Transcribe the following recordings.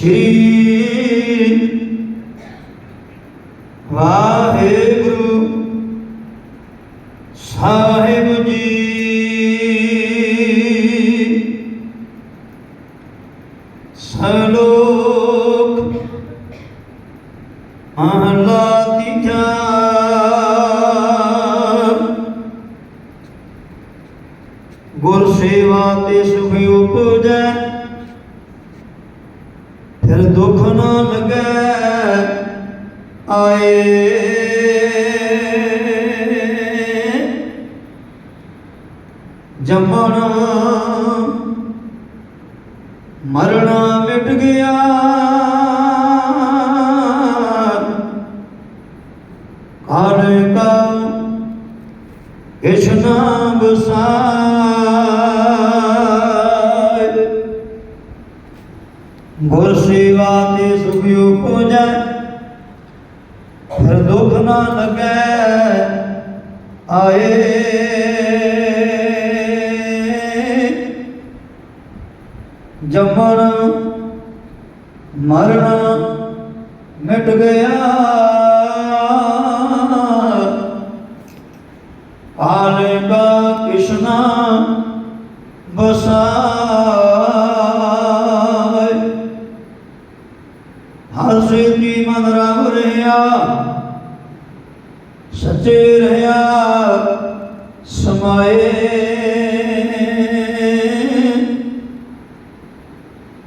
ਸ਼੍ਰੀ ਵਾਹਿਗੁਰੂ ਸਾਹਿਬ ਜੀ। ਸਲੋਕ ਮਹਲਾ ਤੀਜਾ ਗੁਰ ਸੇਵਾ ਤੇ ਸੁਖ ਉਪਜੈ। ਫਿਰ ਦੁੱਖ ਨਾ ਲੱਗੈ ਆਏ। ਜੰਮਣ ਮਰਣਾ ਮਿਟ ਗਿਆ। ਕਾਲ ਕਾ ਕਿਸ਼ਨਾ ਬਸਾਏ ਗੁਰ ਸੇਵਾ ਤੇ ਸੁਖ ਉਪਜੈ। ਫਿਰ ਦੁੱਖ ਨਾ ਲੱਗੈ, ਆਏ। ਜੰਮਣ, ਮਰਨ, ਮਿਟ ਗਿਆ। ਕਾਲ ਕਾ ਕਿਸ਼ਨਾ ਬਸਾਏ ਹਰ ਸਿੱਧੀ ਮਨ ਰਾਮ ਰਹਾ? ਸੱਚੇ ਰਹਾ ਸਮਾਏ।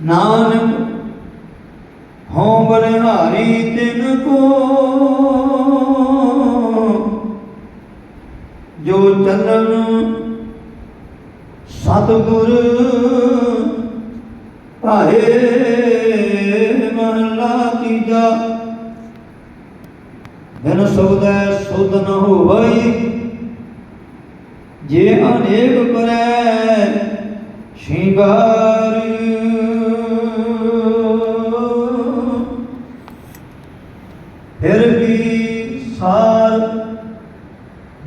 ਨਾਨਕ, ਹਉ ਬਲਿਹਾਰੀ ਤਿਨ ਕੋ। ਜੋ ਚੱਲਣ ਸਤਿਗੁਰ ਭਾਏ। ਮਹਲਾ ਤੀਜਾ ਬਿਨ ਸੋਦੈ ਸੁਧ ਨ ਹੋਵਈ। ਜੇ ਅਨੇਕ ਕਰੈ ਸ਼ਿੰਗਾਰ ਫਿਰ ਵੀ ਸਾਰ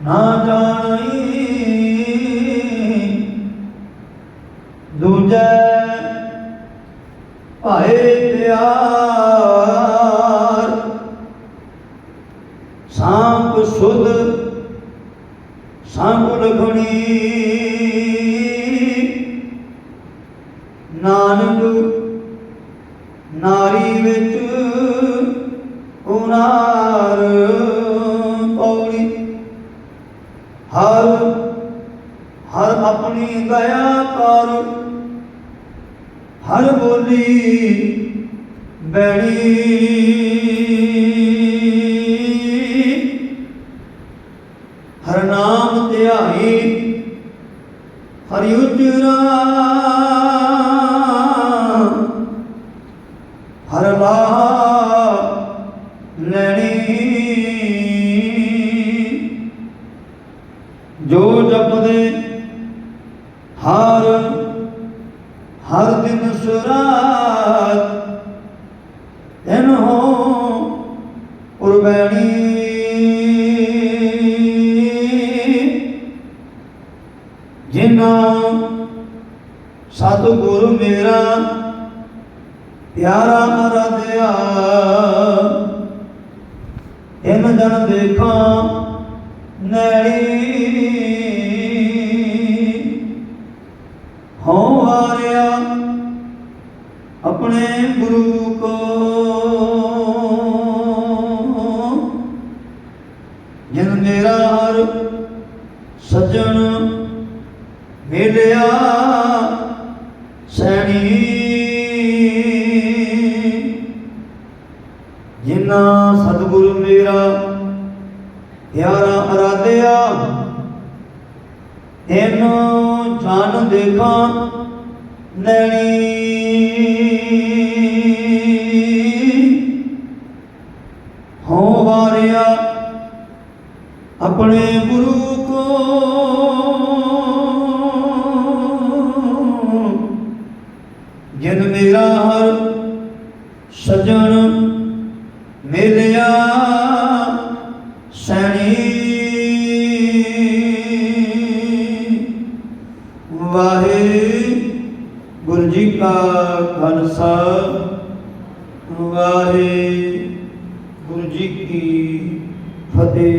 ਨਾ ਜਾਣੀ ਦੂਜੈ ਪਿਆਰ। ਸਾਂਪ ਸੁਧ ਸਾਂਪ ਲਖਣੀ। ਨਾਨਕ ਨਾਰੀ ਵਿੱਚ ਉਨਾਰ ਪੌੜੀ। ਹਰ ਹਰ ਆਪਣੀ ਦਇਆ ਕਰ। ਹਰ ਬੋਲੀ ਬੈਣੀ। ਹਰਨਾਮ ਧਿਆਈ ਹਰਿ ਉਚਰਾ ਜਿਨ੍ਹਾਂ ਸਤਿਗੁਰ ਮੇਰਾ ਪਿਆਰਾ ਅਰਾਧਿਆ ਇਨ ਜਨ ਦੇਖਾਂ ਨੈਣੀ ਹੋ ਵਾਰਿਆ ਆਪਣੇ ਗੁਰੂ ਕੋ। ਜਿਨ ਮੇਰਾ ਹਰ ਸੱਜਣ ਮਿਲਿਆ ਸੈਣੀ। ਜਿਨਾ ਸਤਿਗੁਰੂ ਮੇਰਾ ਪਿਆਰਾ ਅਰਾਧਿਆ, ਇਹਨੂੰ ਜਾਣ ਦੇਖਾਂ ਨੈਣੀ। ਹੋ ਵਾਰਿਆ ਆਪਣੇ ਗੁਰੂ ਕੋ ਸਜਣ ਮਿਲਿਆ ਸੈਣੀ। ਵਾਹਿਗੁਰੂ ਜੀ ਕਾ ਖਾਲਸਾ ਵਾਹਿਗੁਰੂ ਜੀ ਕੀ ਫਤਿਹ।